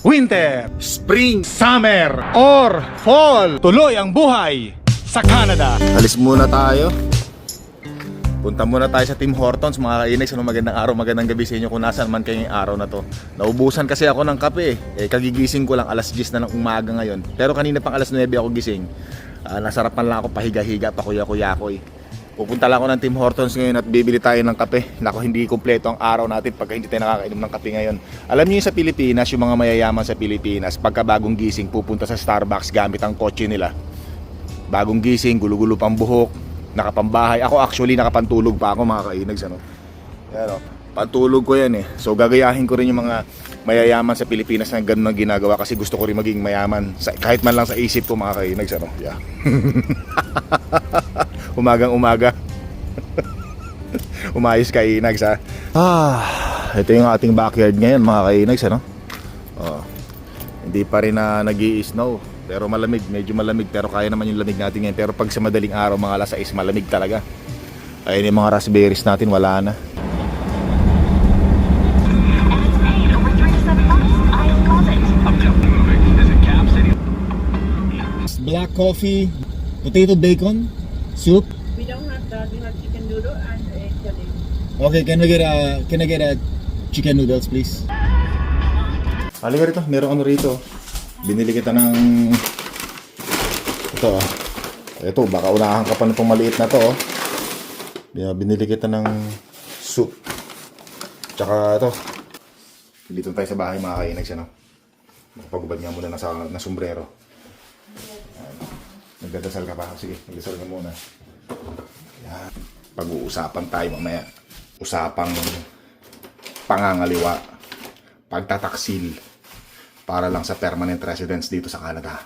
winter, spring, summer, or fall. Tuloy ang buhay sa Canada. Alis muna tayo. Punta muna tayo sa Tim Hortons mga kainex. Ano magandang araw, magandang gabi sa inyo kung nasaan man kayo ngayong araw na to. Naubusan kasi ako ng kape eh. eh kagigising ko lang alas 10 na ng umaga ngayon. Pero kanina pang alas 9 ako gising. Ah, nasarapan lang ako pahiga-higa, pakuya-kuya-koy. Pupunta lang ako ng Tim Hortons ngayon at bibili tayo ng kape. Nako, hindi kumpleto ang araw natin pagka hindi tayo nakakainom ng kape ngayon. Alam niyo sa Pilipinas, yung mga mayayaman sa Pilipinas, pagka bagong gising, pupunta sa Starbucks gamit ang kotse nila. Bagong gising, gulo-gulo pang buhok, nakapambahay. Ako actually nakapantulog pa ako mga kainags ano. Yan o, pantulog ko yan eh. So gagayahin ko rin yung mga mayayaman sa Pilipinas na ganun ang ginagawa kasi gusto ko rin maging mayaman. Sa, kahit man lang sa isip ko mga kainags ano. Yeah. Umagang umaga. Umayos ka inags ha. Ah, ito yung ating backyard ngayon mga kainags ano. Oh, hindi pa rin na nag snow pero malamig, medyo malamig pero kaya naman yung lamig natin ngayon pero pag sa madaling araw mga alas 6 malamig talaga ayun yung mga raspberries natin wala na Over 37 months, I love it. Black coffee, potato bacon, soup. We don't have that. We have chicken noodle and egg jelly. Okay, can we get a can I get a chicken noodles please? Halika rito, meron ano rito. Binili kita ng ito ah. Ito, baka unahan ka pa nitong maliit na to oh. Bin- Binili kita ng soup. Tsaka ito. Dito tayo sa bahay mga kainags ano. Magpagubad nga muna na sa na sombrero. Nagdadasal ka pa? Sige, magdasal ka muna. Yan. Pag-uusapan tayo mamaya. Usapang pangangaliwa. Pagtataksil. Para lang sa permanent residence dito sa Canada.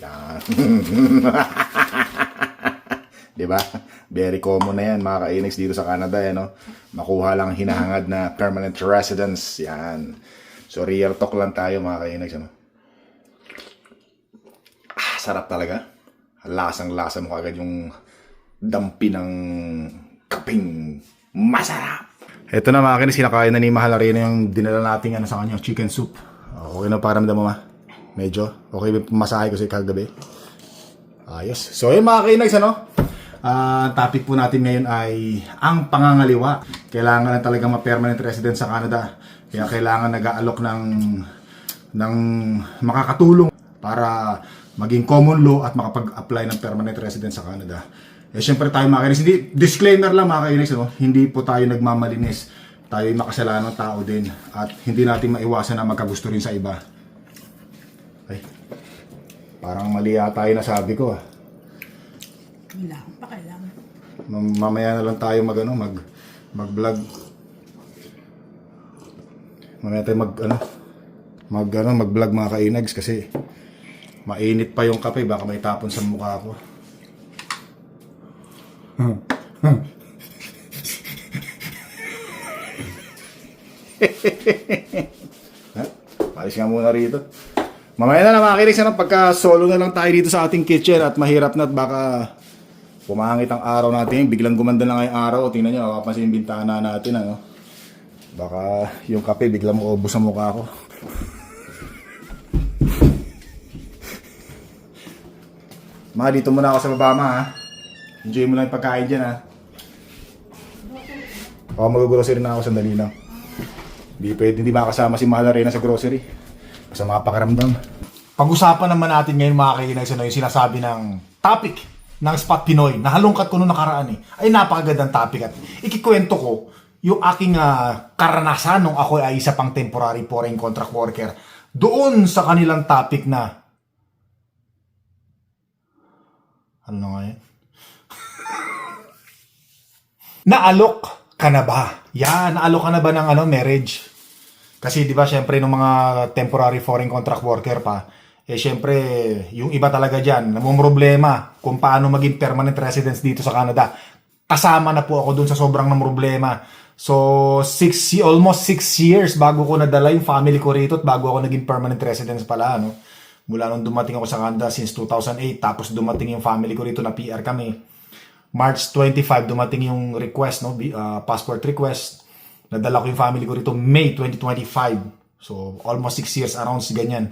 Yan. Di ba? Very common na yan mga kainags dito sa Canada. Eh, no? Makuha lang ang hinahangad na permanent residence. Yan. So real talk lang tayo mga kainags. Ano? Ah, sarap talaga. Lasang lasa mo agad yung dampi ng kaping masarap. Ito na mga kinis, sinakain na ni Mahal Arena yung dinala nating ano sa kanya, chicken soup. Okay na paramdam mo ma? Medyo? Okay masahe ko sa kagabi? Ayos. So yun mga kinags ano? Ang topic po natin ngayon ay ang pangangaliwa. Kailangan na talaga ma-permanent resident sa Canada. Kaya kailangan nag-aalok ng ng makakatulong para maging common law at makapag-apply ng permanent resident sa Canada. Eh syempre tayo mga kainis, hindi, disclaimer lang mga kainis, ano? hindi po tayo nagmamalinis. Tayo ay makasalanang tao din at hindi natin maiwasan na magkagusto rin sa iba. Ay, parang mali yata yung nasabi ko ah. Wala akong pakialam. Mam- mamaya na lang tayo mag ano, mag mag-vlog. Mamaya tayo mag ano, mag ano, mag-vlog mga kainags kasi mainit pa yung kape baka may tapon sa mukha ko. Ayos nga muna rito. Mamaya na lang mga kainis, ano, pagka solo na lang tayo dito sa ating kitchen at mahirap na at baka pumangit ang araw natin, biglang gumanda na nga yung araw. Tingnan nyo, makapansin yung bintana natin. Ano? Baka yung kape biglang maubos sa mukha ko. Ma, dito muna ako sa baba, ma. ha? Enjoy mo lang yung pagkain dyan, ha? Baka mag-grocery na ako sandali lang. Hindi pwede, hindi makasama si Mahal Arena sa grocery. Sa mga pakiramdam. Pag-usapan naman natin ngayon mga kainis, ano, yung sinasabi ng topic ng Spot Pinoy. Nahalungkat ko nung nakaraan eh. Ay napakagandang topic at ikikwento ko yung aking ah, karanasan nung ako ay isa pang temporary foreign contract worker doon sa kanilang topic na ano na nga yun? Naalok ka na ba? Yan, naalok ka na ba ng ano, marriage? Kasi 'di ba syempre nung mga temporary foreign contract worker pa, eh syempre yung iba talaga diyan, namumroblema kung paano maging permanent residence dito sa Canada. Kasama na po ako dun sa sobrang namroblema. So, six, almost six years bago ko nadala yung family ko rito at bago ako naging permanent residence pala, no? Mula nung dumating ako sa Canada since 2008, tapos dumating yung family ko rito na PR kami. March 25 dumating yung request no uh, passport request nadala ko yung family ko rito May 2025 So, almost 6 years around ganyan.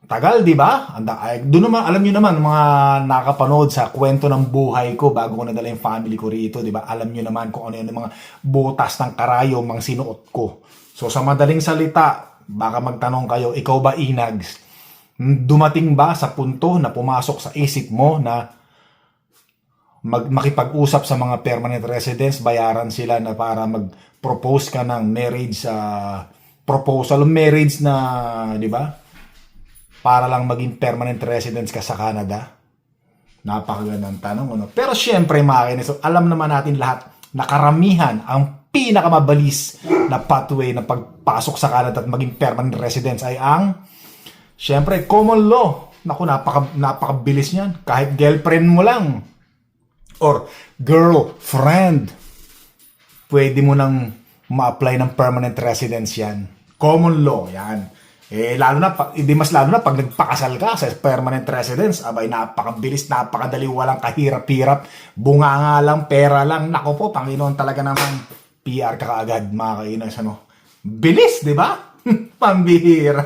Tagal, di ba? Anda, ay, doon naman, alam nyo naman, mga nakapanood sa kwento ng buhay ko bago ko nadala yung family ko rito, di ba? Alam nyo naman kung ano yun, yung mga butas ng karayom, mga sinuot ko. So, sa madaling salita, baka magtanong kayo, ikaw ba inags? Dumating ba sa punto na pumasok sa isip mo na mag, makipag-usap sa mga permanent residents, bayaran sila na para mag-propose ka ng marriage sa proposal marriage na, di ba? Para lang maging permanent residents ka sa Canada. Napakagandang tanong, ano? Pero syempre, mga kainis, so alam naman natin lahat na karamihan ang pinakamabilis na pathway na pagpasok sa Canada at maging permanent residents ay ang syempre common law. Naku, napaka, napakabilis niyan. Kahit girlfriend mo lang or girlfriend, pwede mo nang ma-apply ng permanent residence yan. Common law, yan. Eh, lalo na, hindi mas lalo na pag nagpakasal ka sa permanent residence, abay, napakabilis, napakadali, walang kahirap-hirap, bunga nga lang, pera lang, nako po, Panginoon talaga naman, PR ka kaagad, mga kainas, ano. Bilis, di ba? Pambihira.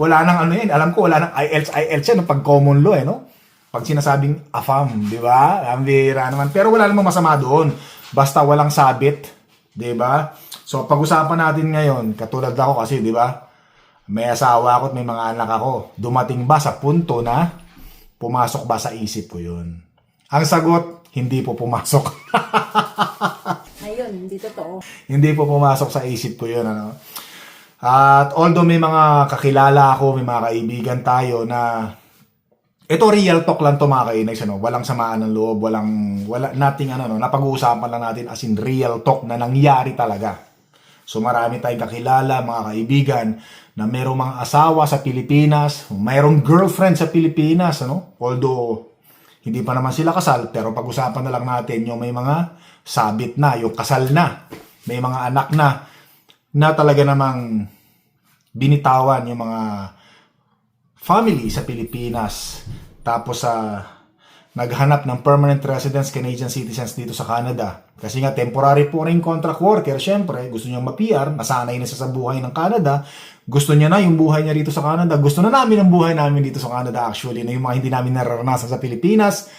wala nang ano yan. Alam ko, wala nang IELTS, IELTS yan, pag common law, eh, no? Pag sinasabing AFAM, di ba? Ang bihira naman. Pero wala namang masama doon. Basta walang sabit, di ba? So, pag-usapan natin ngayon, katulad ako kasi, di ba? May asawa ako at may mga anak ako. Dumating ba sa punto na pumasok ba sa isip ko yun? Ang sagot, hindi po pumasok. Ayun, hindi totoo. hindi po pumasok sa isip ko yun. Ano? At although may mga kakilala ako, may mga kaibigan tayo na ito real talk lang to mga kainags, ano? walang samaan ng loob, walang, wala, nothing ano, no? napag-uusapan lang natin as in real talk na nangyari talaga. So marami tayong kakilala, mga kaibigan, na merong mga asawa sa Pilipinas, mayroong girlfriend sa Pilipinas, ano? Although, hindi pa naman sila kasal, pero pag-usapan na lang natin yung may mga sabit na, yung kasal na, may mga anak na, na talaga namang binitawan yung mga family sa Pilipinas. Tapos sa naghanap ng permanent residence Canadian citizens dito sa Canada. Kasi nga temporary po rin contract worker, syempre, gusto niya ma-PR, nasanay na siya sa buhay ng Canada, gusto niya na yung buhay niya dito sa Canada, gusto na namin ang buhay namin dito sa Canada actually, na yung mga hindi namin nararanasan sa Pilipinas,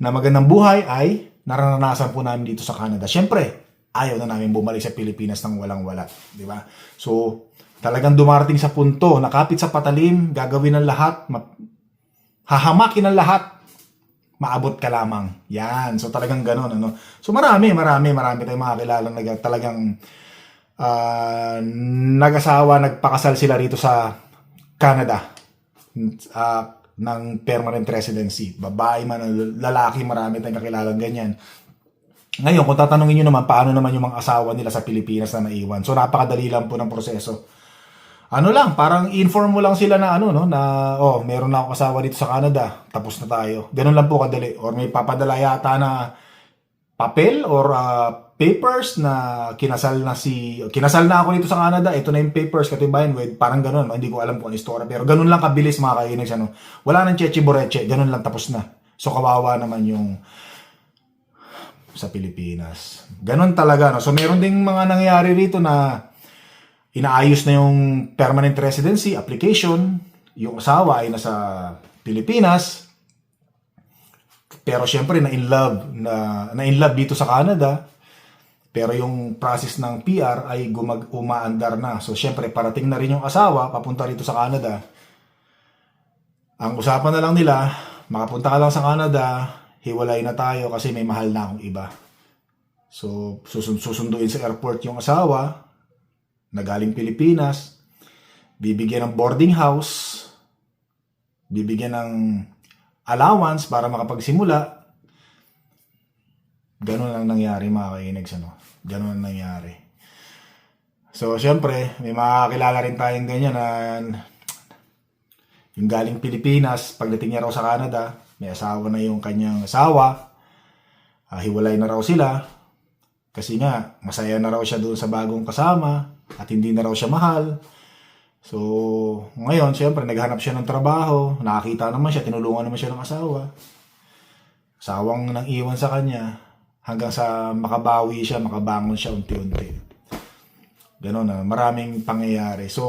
na magandang buhay ay nararanasan po namin dito sa Canada. Syempre, ayaw na namin bumalik sa Pilipinas ng walang-wala, di ba? So, talagang dumarating sa punto, nakapit sa patalim, gagawin ng lahat, ma- hahamakin ng lahat, maabot ka lamang. Yan. So talagang ganun. Ano? So marami, marami, marami tayong mga kilala na talagang ah, nag-asawa, nagpakasal sila rito sa Canada ah, ng permanent residency. Babae man, lalaki, marami tayong kakilala ganyan. Ngayon, kung tatanungin nyo naman, paano naman yung mga asawa nila sa Pilipinas na naiwan? So, napakadali lang po ng proseso ano lang, parang inform mo lang sila na ano, no, na, oh, meron na ako kasama dito sa Canada, tapos na tayo. Ganun lang po kadali. Or may papadala yata na papel or ah, papers na kinasal na si, kinasal na ako dito sa Canada, ito na yung papers, katibayan with, parang ganun, hindi ko alam kung ano story, pero ganun lang kabilis mga kainis, ano. Wala nang cheche boreche, ganun lang tapos na. So, kawawa naman yung sa Pilipinas. Ganun talaga, no. So, meron ding mga nangyayari rito na inaayos na yung permanent residency application, yung asawa ay nasa Pilipinas, pero syempre na in love na, na in love dito sa Canada, pero yung process ng PR ay gumag umaandar na. So syempre parating na rin yung asawa papunta rito sa Canada. Ang usapan na lang nila, makapunta ka lang sa Canada, hiwalay na tayo kasi may mahal na akong iba. So susun- susunduin sa airport yung asawa, na galing Pilipinas, bibigyan ng boarding house, bibigyan ng allowance para makapagsimula. Ganun lang nangyari mga kainags, ano? Ganun lang nangyari. So, syempre, may makakilala rin tayong ganyan na yung galing Pilipinas, pagdating niya raw sa Canada, may asawa na yung kanyang asawa, ah, hiwalay na raw sila, kasi nga, masaya na raw siya doon sa bagong kasama at hindi na raw siya mahal. So, ngayon, siyempre, naghanap siya ng trabaho. Nakakita naman siya, tinulungan naman siya ng asawa. Asawang nang iwan sa kanya hanggang sa makabawi siya, makabangon siya unti-unti. Ganon na, maraming pangyayari. So,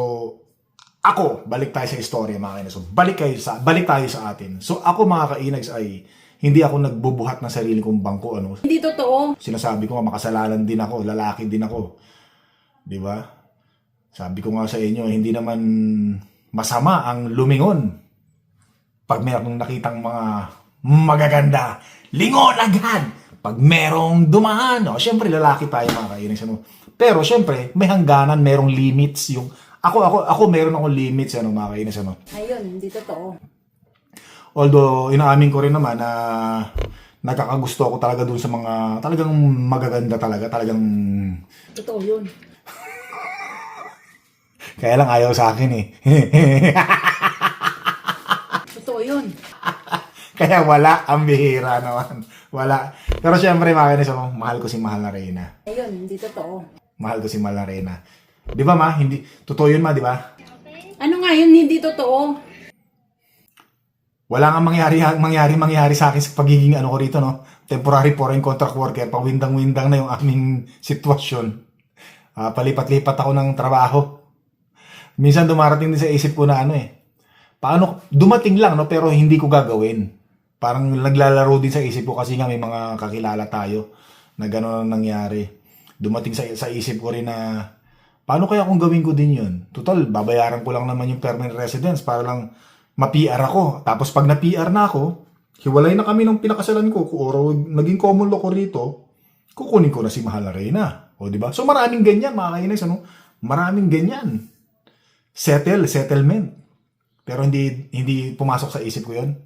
ako, balik tayo sa istorya mga kainis. So, balik, kayo sa, balik tayo sa atin. So, ako mga kainags ay hindi ako nagbubuhat ng sarili kong bangko. Ano? Hindi totoo. Sinasabi ko makasalanan din ako, lalaki din ako. Di ba? Sabi ko nga sa inyo, hindi naman masama ang lumingon. Pag merong nakitang mga magaganda, lingon agad! Pag merong dumaan, no? syempre lalaki tayo mga kainis. Ano? Pero syempre, may hangganan, merong limits. Yung, ako, ako, ako meron akong limits, ano, mga kainis. Ano? Ayun, hindi totoo. Although, inaamin ko rin naman na nagkakagusto ako talaga dun sa mga talagang magaganda talaga. Talagang Totoo yun. Kaya lang ayaw sa akin eh. Totoo yun. Kaya wala, ang bihira naman. Wala. Pero syempre, mga kainis, ano, mahal ko si Mahal na Reyna. Ayun, hindi totoo. Mahal ko si Mahal na Reyna. Di ba ma? Hindi, totoo yun ma, di ba? Ano nga yun, hindi totoo. Wala nga mangyari, mangyari, mangyari sa akin sa pagiging ano ko rito, no? Temporary foreign contract worker, pawindang-windang na yung aming sitwasyon. Ah, palipat-lipat ako ng trabaho. Minsan dumarating din sa isip ko na ano eh. Paano, dumating lang, no? Pero hindi ko gagawin. Parang naglalaro din sa isip ko kasi nga may mga kakilala tayo na gano'n ang nangyari. Dumating sa, sa isip ko rin na paano kaya kung gawin ko din yun? Total, babayaran ko lang naman yung permanent residence para lang ma-PR ako. Tapos pag na-PR na ako, hiwalay na kami ng pinakasalan ko, or naging common law ko rito, kukunin ko na si Mahal na Reyna. O, di ba? So, maraming ganyan, mga kainis, ano? Maraming ganyan. Settle, settlement. Pero hindi hindi pumasok sa isip ko 'yon.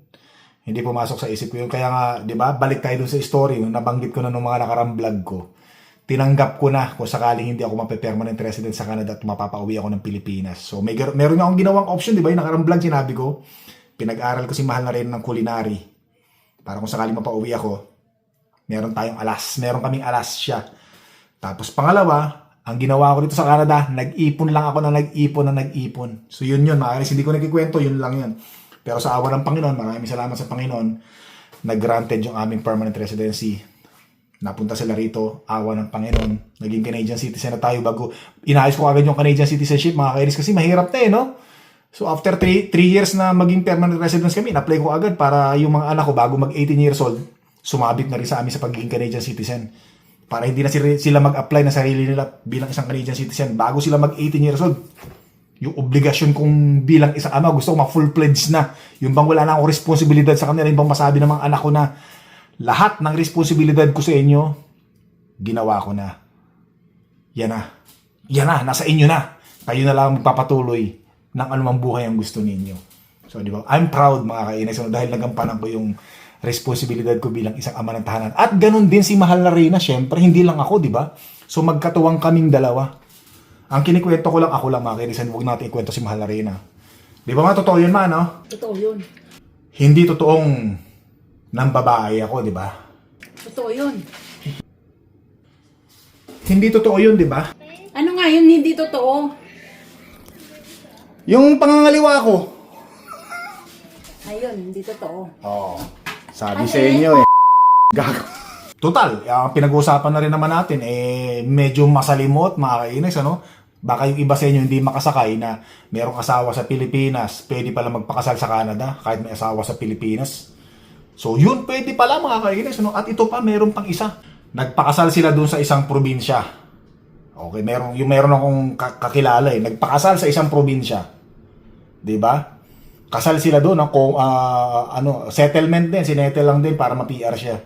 Hindi pumasok sa isip ko 'yon. Kaya nga, 'di ba? Balik tayo dun sa story, yung nabanggit ko na nung mga nakarang vlog ko. Tinanggap ko na kung sakaling hindi ako mape-permanent resident sa Canada at mapapauwi ako ng Pilipinas. So may meron akong ginawang option, 'di ba? Yung nakarang vlog sinabi ko, pinag-aral ko si Mahal na rin ng culinary. Para kung sakaling mapauwi ako, meron tayong alas, meron kaming alas siya. Tapos pangalawa, ang ginawa ko dito sa Canada, nag-ipon lang ako na nag-ipon na nag-ipon. So yun yun, mga hindi ko nagkikwento, yun lang yun. Pero sa awa ng Panginoon, maraming salamat sa Panginoon, nag-granted yung aming permanent residency. Napunta sila rito, awa ng Panginoon. Naging Canadian citizen na tayo bago inayos ko agad yung Canadian citizenship, mga kainis, kasi mahirap na eh, no? So after 3 years na maging permanent residence kami, na-apply ko agad para yung mga anak ko bago mag 18 years old, sumabit na rin sa amin sa pagiging Canadian citizen para hindi na sila, mag-apply na sarili nila bilang isang Canadian citizen bago sila mag 18 years old. Yung obligasyon kong bilang isang ama, gusto ko ma-full-fledged na. Yung bang wala na akong responsibilidad sa kanila, yung bang masabi ng mga anak ko na lahat ng responsibilidad ko sa inyo, ginawa ko na. Yan na. Yan na, nasa inyo na. Kayo na lang magpapatuloy ng anumang buhay ang gusto ninyo. So, di ba? I'm proud mga kainis dahil nagampanan ko yung responsibilidad ko bilang isang ama ng tahanan. At ganun din si Mahal na Reyna, syempre, hindi lang ako, di ba? So magkatuwang kaming dalawa. Ang kinikwento ko lang, ako lang mga kainis, huwag natin ikwento si Mahal na Reyna. Di ba mga totoo yun ma, no? Totoo yun. Hindi totoong ng babae ako, di ba? Totoo yun. Hindi totoo yun, di ba? Ano nga yun, hindi totoo. Yung pangangaliwa ko. Ayun, hindi totoo. Oo. Sabi sa inyo eh. Gago. Total, ang pinag-uusapan na rin naman natin, eh, medyo masalimot, mga kainis, ano? Baka yung iba sa inyo hindi makasakay na merong asawa sa Pilipinas, pwede pala magpakasal sa Canada kahit may asawa sa Pilipinas. So yun, pwede pala mga kainis, ano? At ito pa, meron pang isa. Nagpakasal sila dun sa isang probinsya. Okay, meron, yung meron akong ka- kakilala eh. Nagpakasal sa isang probinsya. 'Di ba? Kasal sila doon, no? kung ah, ano, settlement din, sinettle lang din para ma-PR siya.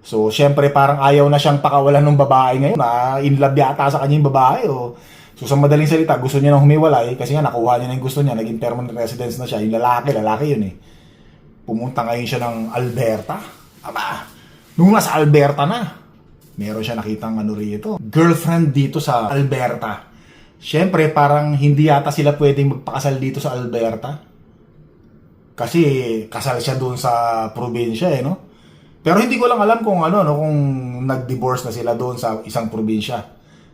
So, syempre parang ayaw na siyang pakawalan ng babae ngayon. Na in love yata sa kanya yung babae. O. So, sa madaling salita, gusto niya nang humiwalay kasi nga nakuha niya na yung gusto niya. Naging permanent residence na siya. Yung lalaki, lalaki yun eh. Pumunta ngayon siya ng Alberta. Aba, nung nasa Alberta na, meron siya nakitang ano rito. Girlfriend dito sa Alberta. Syempre, parang hindi yata sila pwedeng magpakasal dito sa Alberta. Kasi kasal siya doon sa probinsya eh, no? Pero hindi ko lang alam kung ano, no, kung nag-divorce na sila doon sa isang probinsya.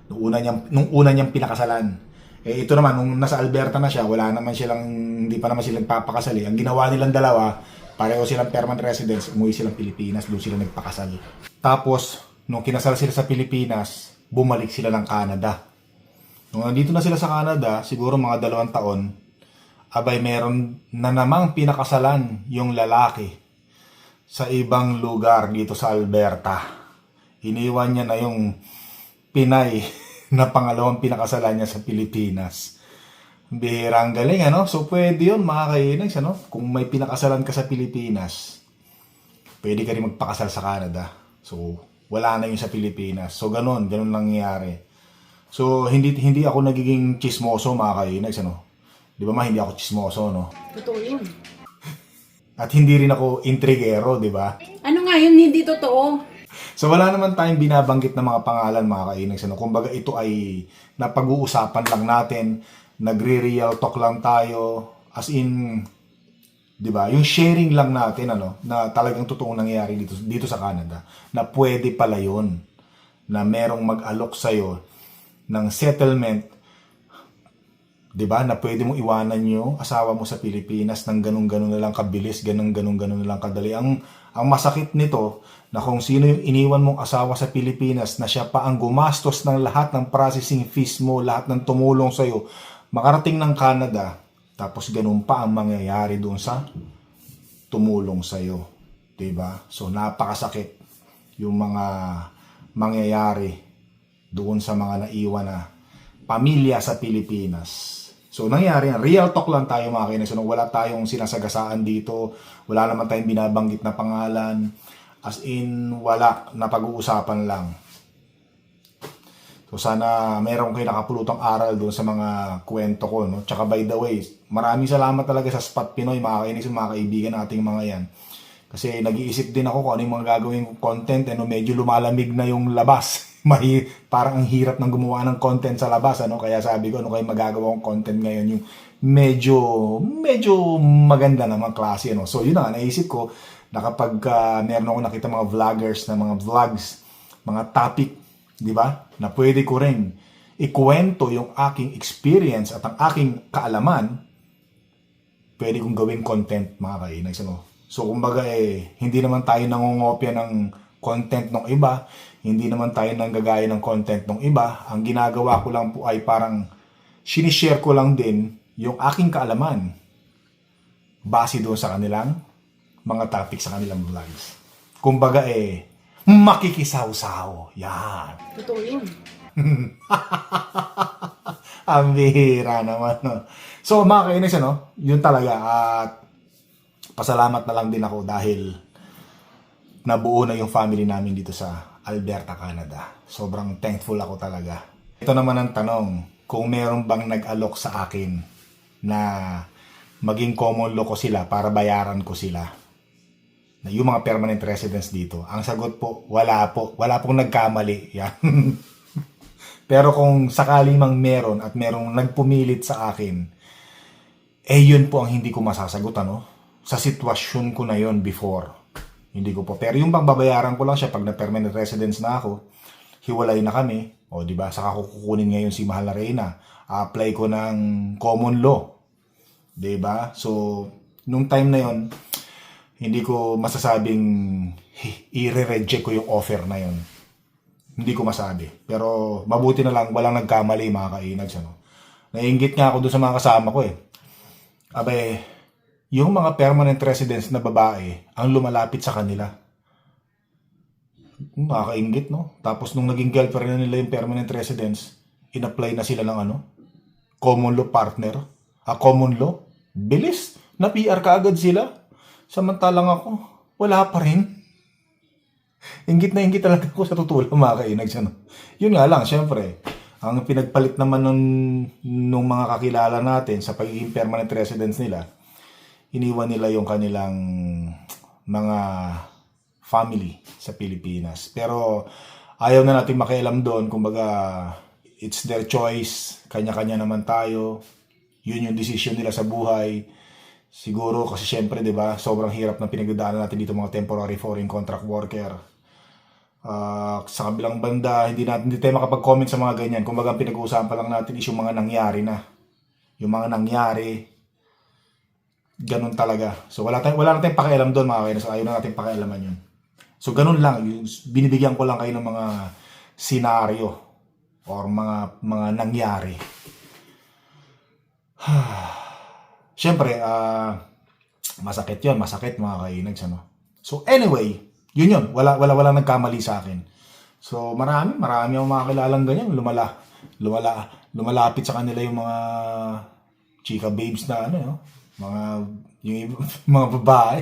Nung una niyang, nung una niyang pinakasalan. Eh ito naman, nung nasa Alberta na siya, wala naman silang, hindi pa naman sila nagpapakasal eh. Ang ginawa nilang dalawa, pareho silang permanent residence, umuwi silang Pilipinas, doon sila nagpakasal. Tapos, nung kinasal sila sa Pilipinas, bumalik sila ng Canada. Nung nandito na sila sa Canada, siguro mga dalawang taon, abay meron na namang pinakasalan yung lalaki sa ibang lugar dito sa Alberta. Iniwan niya na yung Pinay na pangalawang pinakasalan niya sa Pilipinas. Bihira ang galing, ano? So, pwede yun, mga kainags, ano? Kung may pinakasalan ka sa Pilipinas, pwede ka rin magpakasal sa Canada. So, wala na yun sa Pilipinas. So, ganun, ganun nangyayari. So, hindi hindi ako nagiging chismoso, mga kainags, ano? Di ba ma, hindi ako chismoso, no? Totoo yun. At hindi rin ako intrigero, di ba? Ano nga yun, hindi totoo. So wala naman tayong binabanggit na mga pangalan mga kainags. Ano? Kumbaga ito ay napag-uusapan lang natin, nagre-real talk lang tayo, as in, di ba? Yung sharing lang natin, ano, na talagang totoong nangyayari dito, dito sa Canada, na pwede pala yun, na merong mag-alok sa'yo ng settlement 'di ba? Na pwede mong iwanan yung asawa mo sa Pilipinas ng ganun-ganun na lang kabilis, ganun-ganun ganun na lang kadali. Ang ang masakit nito na kung sino yung iniwan mong asawa sa Pilipinas na siya pa ang gumastos ng lahat ng processing fees mo, lahat ng tumulong sa iyo, makarating ng Canada, tapos ganun pa ang mangyayari doon sa tumulong sa iyo, 'di ba? So napakasakit yung mga mangyayari doon sa mga naiwan na pamilya sa Pilipinas. So, nangyari yan. Real talk lang tayo mga kinis. Wala tayong sinasagasaan dito. Wala naman tayong binabanggit na pangalan. As in, wala. Napag-uusapan lang. So, sana meron kayo nakapulutang aral doon sa mga kwento ko. No? Tsaka by the way, maraming salamat talaga sa Spot Pinoy, mga kinis, mga kaibigan nating mga yan. Kasi nag-iisip din ako kung ano yung mga gagawin content. Ano, medyo lumalamig na yung labas. May, parang ang hirap ng gumawa ng content sa labas. Ano? Kaya sabi ko, ano kayo magagawa kong content ngayon? Yung medyo, medyo maganda naman klase. Ano? So yun na naisip ko na kapag uh, meron ako nakita mga vloggers na mga vlogs, mga topic, di ba? Na pwede ko rin ikwento yung aking experience at ang aking kaalaman, pwede kong gawing content mga kainags. Ano? So, kumbaga eh, hindi naman tayo nangungopia ng content ng iba, hindi naman tayo nanggagaya ng content ng iba. Ang ginagawa ko lang po ay parang sinishare ko lang din yung aking kaalaman base doon sa kanilang mga topic sa kanilang vlogs. Kumbaga eh, makikisaw-saw. Yan. Totoo yun. Ang bihira naman, no? So, mga kainis, ano? Yun talaga. At pasalamat na lang din ako dahil nabuo na yung family namin dito sa Alberta, Canada. Sobrang thankful ako talaga. Ito naman ang tanong, kung meron bang nag-alok sa akin na maging common law ko sila para bayaran ko sila. Na yung mga permanent residents dito. Ang sagot po, wala po. Wala pong nagkamali. Yan. Pero kung sakali mang meron at merong nagpumilit sa akin, eh yun po ang hindi ko masasagot ano. Sa sitwasyon ko na yon before. Hindi ko po. Pero yung bang babayaran ko lang siya pag na permanent residence na ako, hiwalay na kami, o di ba, saka ko kukunin ngayon si Mahal na Reyna. apply ko ng common law. Di ba? So, nung time na yon hindi ko masasabing i-reject ko yung offer na yon hindi ko masabi. Pero mabuti na lang, walang nagkamali mga kainags. Ano? Nainggit nga ako doon sa mga kasama ko eh. Abe, yung mga permanent residents na babae, ang lumalapit sa kanila. Nakakaingit, no? Tapos nung naging girlfriend na nila yung permanent residents, in-apply na sila ng ano? Common law partner. Ah, common law? Bilis! Na PR ka agad sila. Samantalang ako, wala pa rin. Ingit na ingit talaga ako sa tutulong mga kainags. Ano? Yun nga lang, syempre, ang pinagpalit naman nung, nung mga kakilala natin sa pagiging permanent residence nila, iniwan nila yung kanilang mga family sa Pilipinas. Pero ayaw na natin makialam doon. Kumbaga, it's their choice. Kanya-kanya naman tayo. Yun yung decision nila sa buhay. Siguro kasi syempre, 'di ba, sobrang hirap ng pinagdadaanan natin dito mga temporary foreign contract worker. Ah, sa kabilang banda, hindi natin hindi tayo makapag-comment sa mga ganyan. Kumbaga, pinag-uusapan lang natin is yung mga nangyari na. Yung mga nangyari, ganun talaga. So wala tayong wala na pakialam doon mga kainis. Ayaw na natin pakialaman yun. So ganun lang, yung, binibigyan ko lang kayo ng mga senaryo or mga mga nangyari. Siyempre, ah masakit 'yon, masakit mga kainags ano. So anyway, yun yun, wala wala wala nagkamali sa akin. So marami, marami akong mga kilalang ganyan, lumala, lumala, lumalapit sa kanila yung mga chika babes na ano, no? Mga yung mga babae.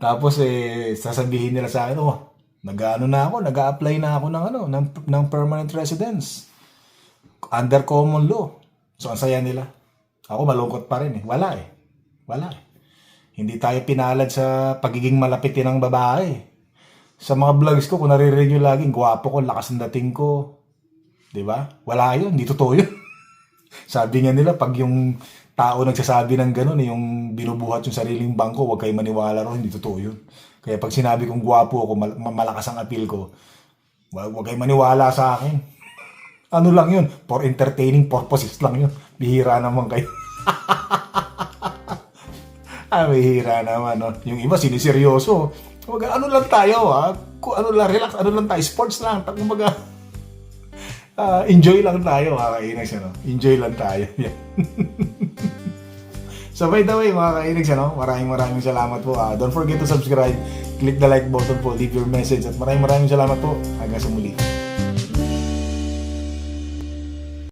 Tapos eh sasabihin nila sa akin, oh, nag-ano na ako, nag-a-apply na ako ng ano, ng, ng permanent residence under common law. So ang saya nila. Ako malungkot pa rin eh. Wala eh. Wala eh. Hindi tayo pinalad sa pagiging malapitin ng babae. Sa mga vlogs ko, kung naririnig nyo laging, gwapo ko, lakas ng dating ko. ba? Wala yun. Hindi totoo yun. Sabi nga nila, pag yung tao nagsasabi ng gano'n, eh, yung binubuhat yung sariling bangko, huwag kayo maniwala ron, hindi totoo yun. Kaya pag sinabi kong gwapo ako, mal- ma- malakas ang appeal ko, wag, huwag kayo maniwala sa akin. Ano lang yun? For entertaining purposes lang yun. Bihira naman kayo. ah, bihira naman, no? Yung iba, siniseryoso. Wag, ano lang tayo, ha? Ano lang, relax, ano lang tayo, sports lang. Kumbaga, ah, enjoy lang tayo, mga kainags, ano? Enjoy lang tayo. Yan. So, by the way, mga kainags, ano? Maraming maraming salamat po. Ah, don't forget to subscribe, click the like button po, leave your message, at maraming maraming salamat po. Hanggang sa muli.